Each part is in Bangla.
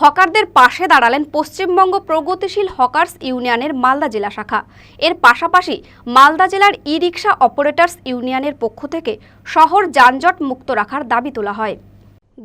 হকারদের পাশে দাঁড়ালেন পশ্চিমবঙ্গ প্রগতিশীল হকার্স ইউনিয়নের মালদা জেলা শাখা। এর পাশাপাশি মালদা জেলার ই রিক্সা অপারেটার্স ইউনিয়নের পক্ষ থেকে শহর যানজট মুক্ত রাখার দাবি তোলা হয়।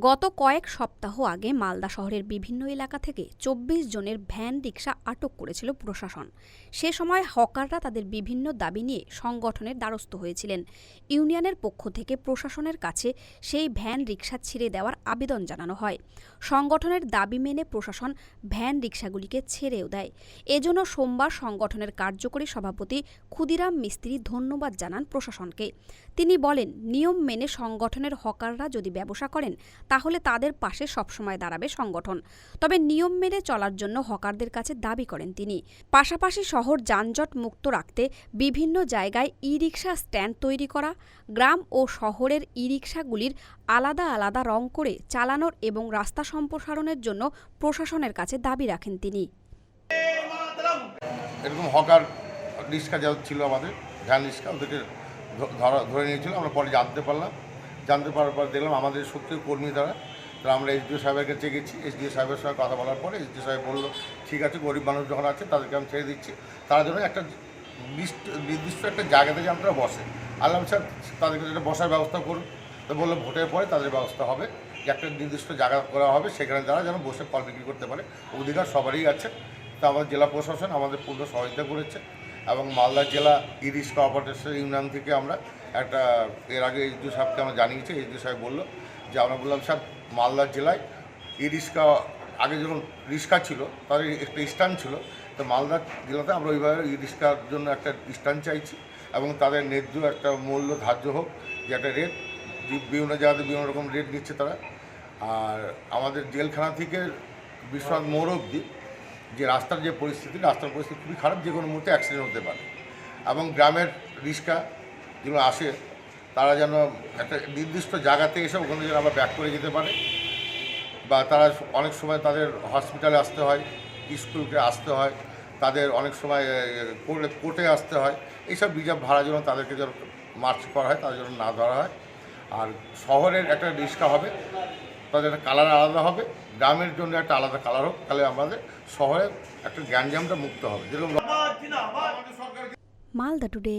গত কয়েক সপ্তাহ আগে মালদা শহরের বিভিন্ন এলাকা থেকে চব্বিশ জনের ভ্যান রিক্সা আটক করেছিল প্রশাসন। সে সময় হকাররা তাদের বিভিন্ন দাবি নিয়ে সংগঠনের দ্বারস্থ হয়েছিলেন। ইউনিয়নের পক্ষ থেকে প্রশাসনের কাছে সেই ভ্যান রিক্সা ছেড়ে দেওয়ার আবেদন জানানো হয়। সংগঠনের দাবি মেনে প্রশাসন ভ্যান রিক্সাগুলিকে ছেড়েও দেয়। এজন্য সোমবার সংগঠনের কার্যকরী সভাপতি ক্ষুদিরাম মিস্ত্রি ধন্যবাদ জানান প্রশাসনকে। তিনি বলেন, নিয়ম মেনে সংগঠনের হকাররা যদি ব্যবসা করেন তাহলে তাদের পাশে সবসময় দাঁড়াবে সংগঠন। তবে নিয়ম মেনে চলার জন্য হকারদের কাছে দাবি করেন তিনি। পাশাপাশি শহর যানজট মুক্ত রাখতে বিভিন্ন জায়গায় ই রিক্সা স্ট্যান্ড তৈরি করা, গ্রাম ও শহরের ই রিক্সাগুলির আলাদা আলাদা রং করে চালানোর এবং রাস্তা সম্প্রসারণের জন্য প্রশাসনের কাছে দাবি রাখেন তিনি। এরকম হকার রিক্সা যা ছিল আমাদের, ভ্যান রিক্সা ওদেরকে ধরা, ধরে নিয়েছিল, আমরা পরে জানতে পারলাম। জানতে পারার পর দেখলাম আমাদের সত্যি কর্মী তারা। তো আমরা এসডিও সাহেবের কাছে গেছি এসডিও সাহেবের সঙ্গে কথা বলার পরে এসডিও সাহেব বলল, ঠিক আছে, গরিব মানুষ যখন আছে তাদেরকে আমি ছেড়ে দিচ্ছি। তারা যেন একটা নির্দিষ্ট একটা জায়গাতে যেন তারা বসে। আল্লাহ স্যার, তাদেরকে যেটা বসার ব্যবস্থা করুন। তো বলল, ভোটের পরে তাদের ব্যবস্থা হবে। যে একটা নির্দিষ্ট জায়গা করা হবে, সেখানে তারা যেন বসে ফল বিক্রি করতে পারে। অধিকার সবারই আছে। তা আমাদের জেলা প্রশাসন আমাদের পূর্ণ সহযোগিতা করেছে। এবং মালদা জেলা ইরিশ কোঅপারেটিভ ইউনিয়ন থেকে আমরা একটা, এর আগে এইচডিও সাহেবকে আমরা জানিয়েছি এইচডিও সাহেব বলল যে আমরা বললাম, স্যার, মালদা জেলায় ই রিক্সা আগে যখন রিক্সা ছিল তাদের একটা স্ট্যান্ড ছিল, তো মালদা জেলাতে আমরা ওইভাবে ই রিক্সার জন্য একটা স্ট্যান্ড চাইছি এবং তাদের ন্যায্য একটা মূল্য ধার্য হোক, যে একটা রেট বিভিন্ন জায়গাতে বিভিন্ন রকম রেট নিচ্ছে তারা। আর আমাদের জেলখানা থেকে বিশ্বনাথ মোড় অবধি যে রাস্তার যে পরিস্থিতি, রাস্তার পরিস্থিতি খুবই খারাপ, যে কোনো মুহূর্তে অ্যাক্সিডেন্ট হতে পারে। এবং গ্রামের রিক্সা যেগুলো আসে, তারা যেন একটা নির্দিষ্ট জায়গাতে এসে ওখানে যেন আবার ব্যাক করে যেতে পারে। বা তারা অনেক সময় তাদের হসপিটালে আসতে হয় স্কুলকে আসতে হয়, তাদের অনেক সময় কোর্টে কোর্টে আসতে হয়। এইসব রিজার্ভ ভাড়া যেন তাদেরকে যেন মার্চ করা হয়, তাদের জন্য না ধরা হয়। আর শহরের একটা রিক্সা হবে তাদের একটা কালার আলাদা হবে গ্রামের জন্য একটা আলাদা কালার হোক তাহলে আমাদের শহরে একটা গ্যাঞ্জামটা মুক্ত হবে। যেরকম মালদা টুডে